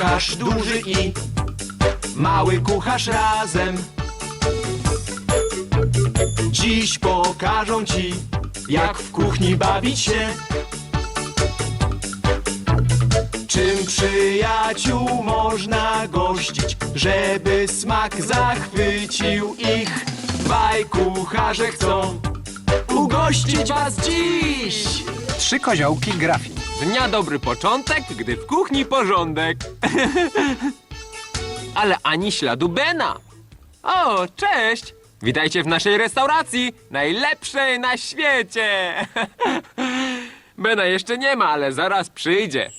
kucharz duży i mały kucharz razem. Dziś pokażą ci, jak w kuchni bawić się. Czym przyjaciół można gościć, żeby smak zachwycił ich? Dwaj kucharze chcą ugościć was dziś. Trzy koziołki grafii. Dnia dobry początek, gdy w kuchni porządek. Ale ani śladu Bena. O, cześć! Witajcie w naszej restauracji, najlepszej na świecie. Bena jeszcze nie ma, ale zaraz przyjdzie.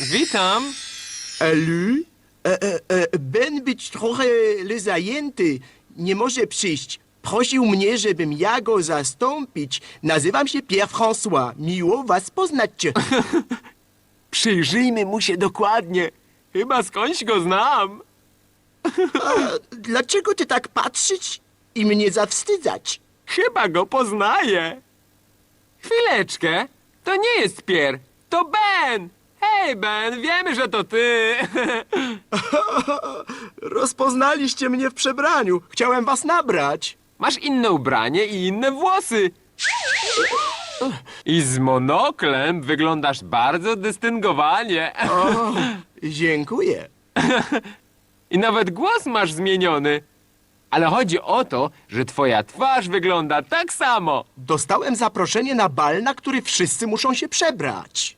Witam. Alu? E, e, e, ben być trochę zajęty. Nie może przyjść. Prosił mnie, żebym ja go zastąpić. Nazywam się Pierre François. Miło was poznać. Przyjrzyjmy mu się dokładnie. Chyba skądś go znam. Dlaczego ty tak patrzeć i mnie zawstydzać? Chyba go poznaję. Chwileczkę. To nie jest Pier, to Ben. Hej, Ben, wiemy, że to ty. Rozpoznaliście mnie w przebraniu. Chciałem was nabrać. Masz inne ubranie i inne włosy. I z monoklem wyglądasz bardzo dystyngowanie. O, dziękuję. I nawet głos masz zmieniony. Ale chodzi o to, że twoja twarz wygląda tak samo. Dostałem zaproszenie na bal, na który wszyscy muszą się przebrać.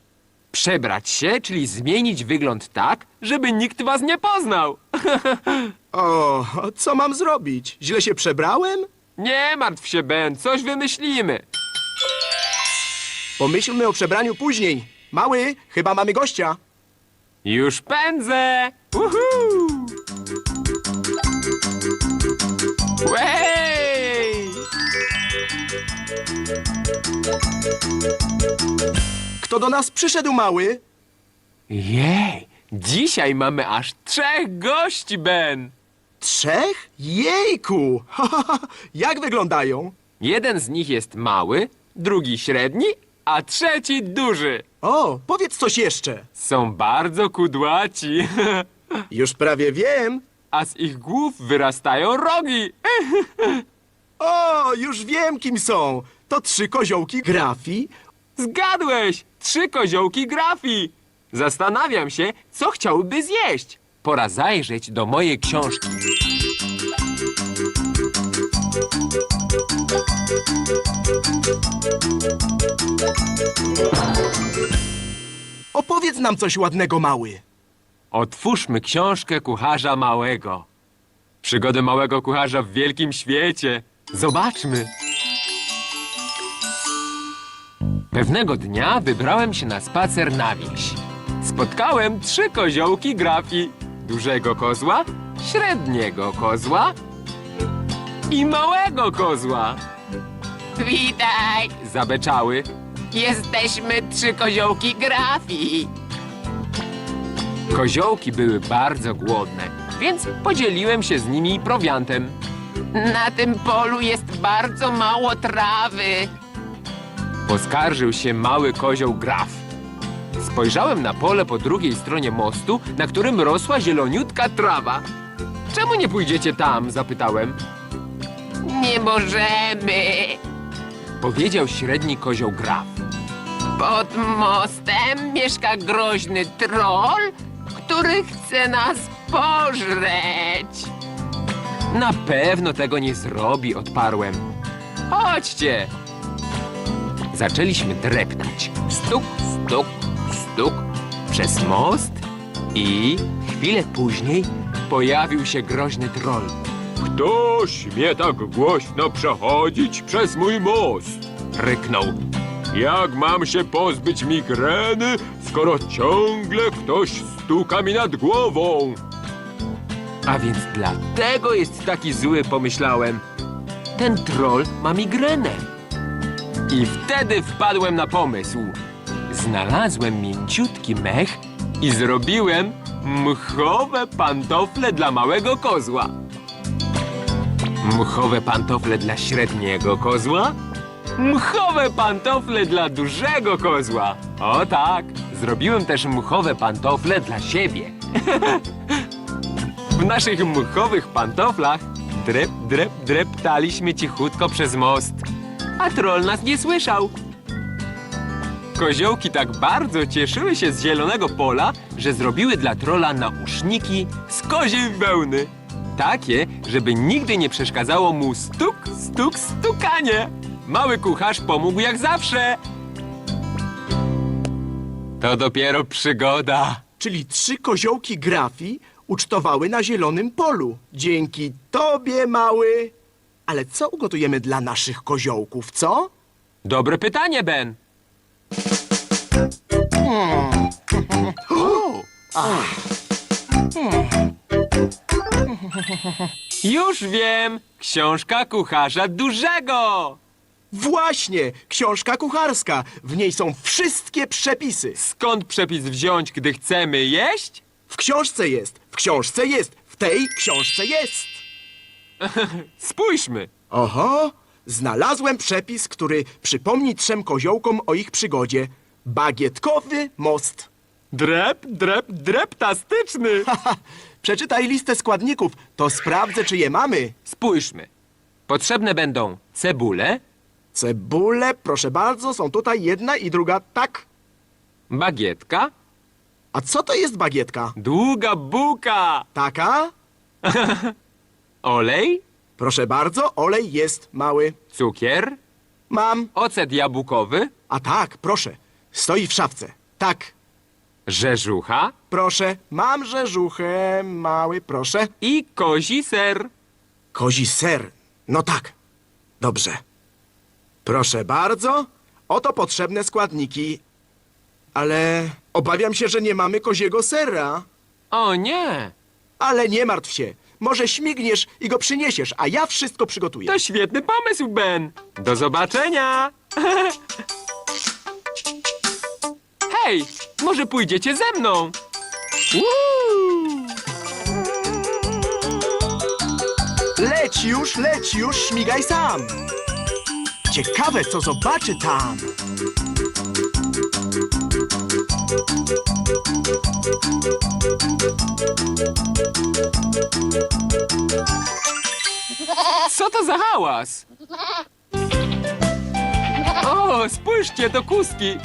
Przebrać się, czyli zmienić wygląd tak, żeby nikt was nie poznał. O, co mam zrobić? Źle się przebrałem? Nie martw się, Ben, coś wymyślimy. Pomyślmy o przebraniu później. Mały, chyba mamy gościa. Już pędzę! Uhu! Wej! Kto do nas przyszedł, mały? Jej! Dzisiaj mamy aż trzech gości, Ben! Trzech? Jejku! Jak wyglądają? Jeden z nich jest mały, drugi średni, a trzeci duży. O, powiedz coś jeszcze. Są bardzo kudłaci, Już prawie wiem. a z ich głów wyrastają rogi. O, już wiem, kim są. To trzy koziołki grafii. Zgadłeś! Trzy koziołki grafii! Zastanawiam się, co chciałby zjeść. Pora zajrzeć do mojej książki. Opowiedz nam coś ładnego, mały. Otwórzmy książkę kucharza małego. Przygody małego kucharza w wielkim świecie. Zobaczmy. Pewnego dnia wybrałem się na spacer na wieś. Spotkałem trzy koziołki grafii. Dużego kozła, średniego kozła i małego kozła. Witaj! Zabeczały. Jesteśmy trzy koziołki grafii. Koziołki były bardzo głodne, więc podzieliłem się z nimi prowiantem. Na tym polu jest bardzo mało trawy. Poskarżył się mały kozioł Graf. Spojrzałem na pole po drugiej stronie mostu, na którym rosła zieloniutka trawa. Czemu nie pójdziecie tam? zapytałem. Nie możemy. Powiedział średni kozioł Graf. Pod mostem mieszka groźny troll, który chce nas pożreć. Na pewno tego nie zrobi, odparłem. Chodźcie! Zaczęliśmy dreptać. Stuk, stuk, stuk przez most i chwilę później pojawił się groźny troll. Kto śmie tak głośno przechodzić przez mój most? Ryknął. Jak mam się pozbyć migreny, skoro ciągle ktoś stuka mi nad głową? A więc dlatego jest taki zły, pomyślałem. Ten troll ma migrenę. I wtedy wpadłem na pomysł. Znalazłem mięciutki mech i zrobiłem mchowe pantofle dla małego kozła. Mchowe pantofle dla średniego kozła. Mchowe pantofle dla dużego kozła. O tak, Zrobiłem też mchowe pantofle dla siebie. w naszych mchowych pantoflach drep, drep, dreptaliśmy cichutko przez most. A troll nas nie słyszał. Koziołki tak bardzo cieszyły się z zielonego pola, że zrobiły dla trola nauszniki z koziej wełny. Takie, żeby nigdy nie przeszkadzało mu stuk, stuk, stukanie. Mały kucharz pomógł jak zawsze. To dopiero przygoda. Czyli trzy koziołki grafii ucztowały na zielonym polu. Dzięki tobie, mały. Ale co ugotujemy dla naszych koziołków, co? Dobre pytanie, Ben. Już wiem! Książka kucharza dużego! Właśnie, książka kucharska. W niej są wszystkie przepisy. Skąd przepis wziąć, gdy chcemy jeść? W książce jest, w książce jest, w tej książce jest. Spójrzmy! Oho, znalazłem przepis, który przypomni trzem koziołkom o ich przygodzie. Bagietkowy most. Drep, drep, dreptastyczny! Haha, przeczytaj listę składników, to sprawdzę, czy je mamy. Spójrzmy. Potrzebne będą cebule, Cebule, proszę bardzo, są tutaj jedna i druga, tak. bagietka, A co to jest bagietka? długa bułka, Taka? olej, Proszę bardzo, olej jest mały. cukier, Mam. ocet jabłkowy, A tak, proszę. Stoi w szafce. Tak, rzeżucha proszę. Mam rzeżuchę, mały, proszę. i kozi ser. Kozi ser. No tak. Dobrze. Proszę bardzo. Oto potrzebne składniki. Ale obawiam się, że nie mamy koziego sera. O nie! Ale nie martw się. Może śmigniesz i go przyniesiesz, a ja wszystko przygotuję. To świetny pomysł, Ben! Do zobaczenia! Hej, może pójdziecie ze mną? Woo! Leć już, leć już, śmigaj sam. Ciekawe, co zobaczy tam. Co to za hałas? O, spójrzcie, to kuski!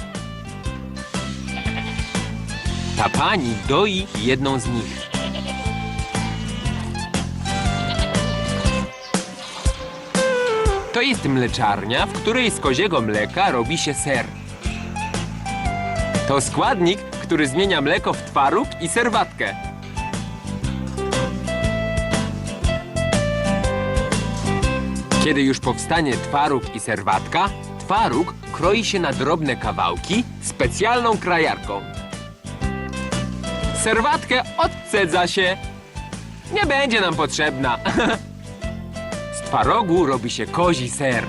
Ta pani doi jedną z nich. To jest mleczarnia, w której z koziego mleka robi się ser. To składnik, który zmienia mleko w twaróg i serwatkę. Kiedy już powstanie twaróg i serwatka, twaróg kroi się na drobne kawałki specjalną krajarką. Serwatkę odcedza się. Nie będzie nam potrzebna. Twarogu robi się kozi ser.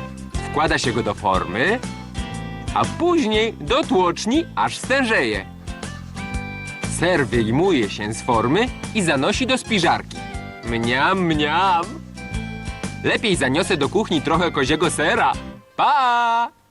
Wkłada się go do formy, a później do tłoczni, aż stężeje. Ser wyjmuje się z formy i zanosi do spiżarki. Mniam, mniam. Lepiej zaniosę do kuchni trochę koziego sera. Pa!